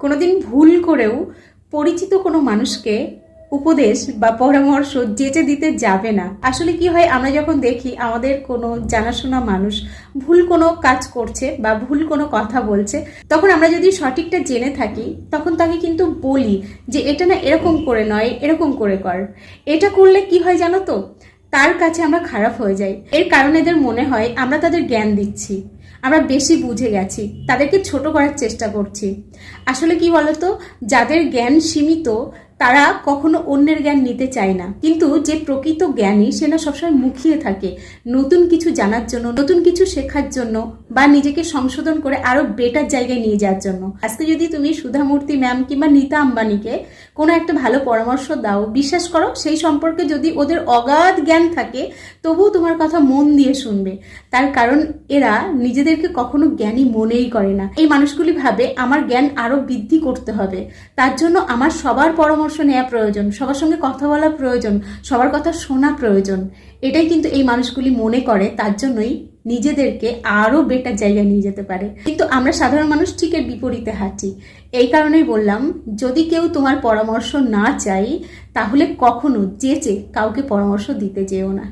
কোনোদিন ভুল করেও পরিচিত কোনো মানুষকে উপদেশ বা পরামর্শ যেচে দিতে যাবে না। আসলে কি হয়, আমরা যখন দেখি আমাদের কোনো জানাশোনা মানুষ ভুল কোনো কাজ করছে বা ভুল কোনো কথা বলছে, তখন আমরা যদি সঠিকটা জেনে থাকি, তখন তাকে কিন্তু বলি যে এটা না এরকম করে নয়, এরকম করে কর। এটা করলে কি হয় জানো তো? তার কাছে আমরা খারাপ হয়ে যাই। এর কারণে এদের মনে হয়, আমরা তাদের জ্ঞান দিচ্ছি। আমরা বেশি বুঝে গেছি, তাদেরকে ছোট করার চেষ্টা করছি। আসলে কি বলতো? যাদের জ্ঞান সীমিত তারা কখনো অন্যের জ্ঞান নিতে চায় না। কিন্তু যে প্রকৃত জ্ঞানী, সে না সবসময় মুখিয়ে থাকে। নতুন কিছু জানার জন্য, নতুন কিছু শেখার জন্য বা নিজেকে সংশোধন করে আরও বেটার জায়গায় নিয়ে যাওয়ার জন্য। আজকে যদি তুমি সুধামূর্তি ম্যাম কিংবা নীতা আম্বানিকে কোনো একটা ভালো পরামর্শ দাও, বিশ্বাস করো, সেই সম্পর্কে যদি ওদের অগাধ জ্ঞান থাকে, তবুও তোমার কথা মন দিয়ে শুনবে। তার কারণ, এরা নিজেদেরকে কখনো জ্ঞানী মনেই করে না। এই মানুষগুলি ভাবে, আমার জ্ঞান আরও বৃদ্ধি করতে হবে। তার জন্য আমার সবার পরামর্শ নেওয়া প্রয়োজন, সবার সঙ্গে কথা বলা প্রয়োজন, সবার কথা শোনা প্রয়োজন, এটাই কিন্তু এই মানুষগুলি মনে করে, তার জন্যই নিজেদেরকে আরও বেটার জায়গায় নিয়ে যেতে পারে। কিন্তু আমরা সাধারণ মানুষ ঠিক এর বিপরীতে হাঁটি। এই কারণেই বললাম, যদি কেউ তোমার পরামর্শ না চাই তাহলে কখনো চেয়ে কাউকে পরামর্শ দিতে যেও না।